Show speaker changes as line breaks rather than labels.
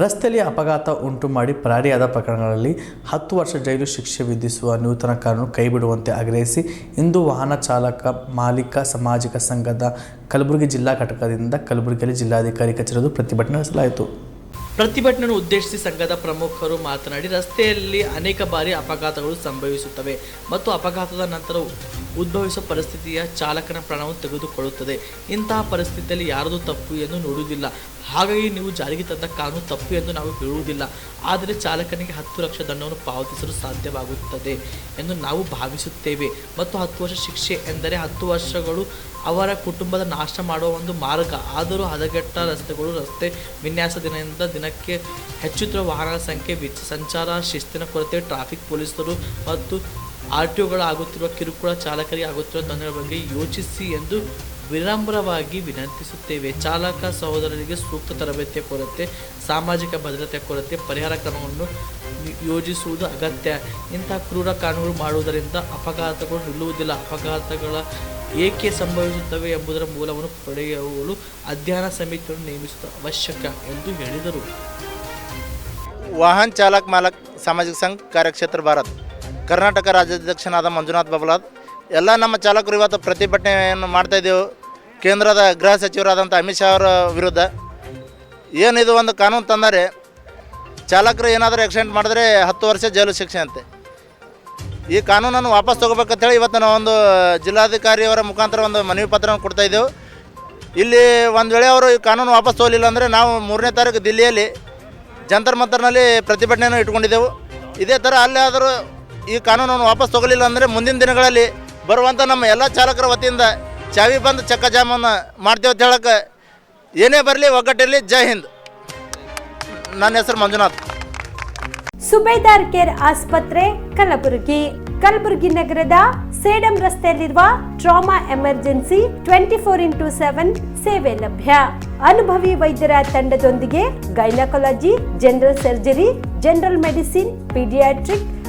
ರಸ್ತೆಯಲ್ಲಿ ಅಪಘಾತ ಉಂಟು ಮಾಡಿ ಪರಾರಿಯಾದ ಪ್ರಕರಣಗಳಲ್ಲಿ ಹತ್ತು ವರ್ಷ ಜೈಲು ಶಿಕ್ಷೆ ವಿಧಿಸುವ ನೂತನ ಕಾನೂನು ಕೈಬಿಡುವಂತೆ ಆಗ್ರಹಿಸಿ ಇಂದು ವಾಹನ ಚಾಲಕ ಮಾಲೀಕ ಸಾಮಾಜಿಕ ಸಂಘದ ಕಲಬುರಗಿ ಜಿಲ್ಲಾ ಘಟಕದಿಂದ ಕಲಬುರಗಿಯಲ್ಲಿ ಜಿಲ್ಲಾಧಿಕಾರಿ ಕಚೇರಿಯಲ್ಲಿ ಪ್ರತಿಭಟನೆ ನಡೆಸಲಾಯಿತು. ಪ್ರತಿಭಟನೆಯನ್ನು ಉದ್ದೇಶಿಸಿ ಸಂಘದ ಪ್ರಮುಖರು ಮಾತನಾಡಿ, ರಸ್ತೆಯಲ್ಲಿ ಅನೇಕ ಬಾರಿ ಅಪಘಾತಗಳು ಸಂಭವಿಸುತ್ತವೆ ಮತ್ತು ಅಪಘಾತದ ನಂತರ ಉದ್ಭವಿಸುವ ಪರಿಸ್ಥಿತಿಯ ಚಾಲಕನ ಪ್ರಾಣವನ್ನು ತೆಗೆದುಕೊಳ್ಳುತ್ತದೆ. ಇಂತಹ ಪರಿಸ್ಥಿತಿಯಲ್ಲಿ ಯಾರದು ತಪ್ಪು ಎಂದು ನೋಡುವುದಿಲ್ಲ. ಹಾಗಾಗಿ ನೀವು ಜಾರಿಗೆ ತಂದ ಕಾನೂನು ತಪ್ಪು ಎಂದು ನಾವು ಹೇಳುವುದಿಲ್ಲ. ಆದರೆ ಚಾಲಕನಿಗೆ ಹತ್ತು ಲಕ್ಷ ದಂಡವನ್ನು ಪಾವತಿಸಲು ಸಾಧ್ಯವಾಗುತ್ತದೆ ಎಂದು ನಾವು ಭಾವಿಸುತ್ತೇವೆ. ಮತ್ತು ಹತ್ತು ವರ್ಷ ಶಿಕ್ಷೆ ಎಂದರೆ ಹತ್ತು ವರ್ಷಗಳು ಅವರ ಕುಟುಂಬದ ನಾಶ ಮಾಡುವ ಒಂದು ಮಾರ್ಗ. ಆದರೂ ಹದಗೆಟ್ಟ ರಸ್ತೆಗಳು ರಸ್ತೆ ವಿನ್ಯಾಸ ದಿನದಿಂದ ದಿನಕ್ಕೆ ಹೆಚ್ಚುತ್ತಿರುವ ವಾಹನಗಳ ಸಂಖ್ಯೆ ಸಂಚಾರ, ಶಿಸ್ತಿನ ಕೊರತೆ, ಟ್ರಾಫಿಕ್ ಪೊಲೀಸರು ಮತ್ತು ಆರ್ ಟಿ ಆಗುತ್ತಿರುವ ಕಿರುಕುಳ ಚಾಲಕರಿಗೆ ಆಗುತ್ತಿರುವ ತೊಂದರೆಗಳ ಬಗ್ಗೆ ಯೋಚಿಸಿ ಎಂದು ವಿನಮ್ರವಾಗಿ ವಿನಂತಿಸುತ್ತೇವೆ. ಚಾಲಕ ಸಹೋದರರಿಗೆ ಸೂಕ್ತ ತರಬೇತಿಯ ಕೊರತೆ, ಸಾಮಾಜಿಕ ಭದ್ರತೆ ಕೊರತೆ, ಪರಿಹಾರ ಕ್ರಮವನ್ನು ಯೋಜಿಸುವುದು ಅಗತ್ಯ. ಇಂತಹ ಕ್ರೂರ ಕಾನೂನು ಮಾಡುವುದರಿಂದ ಅಪಘಾತಗಳು ನಿಲ್ಲುವುದಿಲ್ಲ. ಅಪಘಾತಗಳ ಏಕೆ ಸಂಭವಿಸುತ್ತವೆ ಎಂಬುದರ ಮೂಲವನ್ನು ಪಡೆಯಲು ಅಧ್ಯಯನ ಸಮಿತಿಯನ್ನು ನೇಮಿಸುವುದು ಅವಶ್ಯಕ ಎಂದು ಹೇಳಿದರು.
ವಾಹನ್ ಚಾಲಕ ಮಾಲಕ್, ಸಾಮಾಜಿಕ ಸಂಘ ಕಾರ್ಯಕ್ಷೇತ್ರ ಭಾರತ್, ಕರ್ನಾಟಕ ರಾಜ್ಯಾಧ್ಯಕ್ಷನಾದ ಮಂಜುನಾಥ್ ಬಬಲಾದ್ ಎಲ್ಲ ನಮ್ಮ ಚಾಲಕರು ಇವತ್ತು ಪ್ರತಿಭಟನೆಯನ್ನು ಮಾಡ್ತಾ ಇದ್ದೆವು. ಕೇಂದ್ರದ ಗೃಹ ಸಚಿವರಾದಂಥ ಅಮಿತ್ ಶಾ ಅವರ ವಿರುದ್ಧ ಏನಿದು ಒಂದು ಕಾನೂನು ತಂದರೆ ಚಾಲಕರು ಏನಾದರೂ ಆಕ್ಸಿಡೆಂಟ್ ಮಾಡಿದ್ರೆ ಹತ್ತು ವರ್ಷ ಜೈಲು ಶಿಕ್ಷೆ ಅಂತೆ ಈ ಕಾನೂನನ್ನು ವಾಪಸ್ ತೊಗೋಬೇಕಂತೇಳಿ ಇವತ್ತು ನಾವು ಒಂದು ಜಿಲ್ಲಾಧಿಕಾರಿಯವರ ಮುಖಾಂತರ ಒಂದು ಮನವಿ ಪತ್ರವನ್ನು ಕೊಡ್ತಾ ಇದ್ದೆವು. ಇಲ್ಲಿ ಒಂದು ವೇಳೆ ಅವರು ಈ ಕಾನೂನು ವಾಪಸ್ ತಗೋಲಿಲ್ಲ ಅಂದರೆ ನಾವು ಮೂರನೇ ತಾರೀಕು ದಿಲ್ಲಿಯಲ್ಲಿ ಜಂತರ್ ಮಂತರ್ನಲ್ಲಿ ಪ್ರತಿಭಟನೆಯನ್ನು ಇಟ್ಕೊಂಡಿದ್ದೆವು ಇದೇ ಥರ ಅಲ್ಲೇ ಆದರೂ ಈ ಕಾನೂನನ್ನು ವಾಪಸ್ ತೊಗೊಲಿಲ್ಲ ಅಂದರೆ ಮುಂದಿನ ದಿನಗಳಲ್ಲಿ ಬರುವಂಥ ನಮ್ಮ ಎಲ್ಲ ಚಾಲಕರ ವತಿಯಿಂದ ಚಾವಿ ಬಂದು ಚಕ್ಕ ಜಾಮನ್ನು ಮಾಡ್ತೇವೆ ಅಂತ ಹೇಳಕ್ಕೆ ಏನೇ ಬರಲಿ ಒಗ್ಗಟ್ಟಿರಲಿ, ಜೈ ಹಿಂದ್. ನನ್ನ ಹೆಸರು ಮಂಜುನಾಥ್.
ಸುಬೇದಾರ್ ಕೇರ್ ಆಸ್ಪತ್ರೆ, ಕಲಬುರಗಿ. ಕಲಬುರಗಿ ನಗರದ ಸೇಡಂ ರಸ್ತೆಯಲ್ಲಿರುವ trauma emergency twenty four into seven ಸೇವೆ ಲಭ್ಯ. ಅನುಭವಿ ವೈದ್ಯರ ತಂಡದೊಂದಿಗೆ gynaecology, general surgery, general medicine, paediatric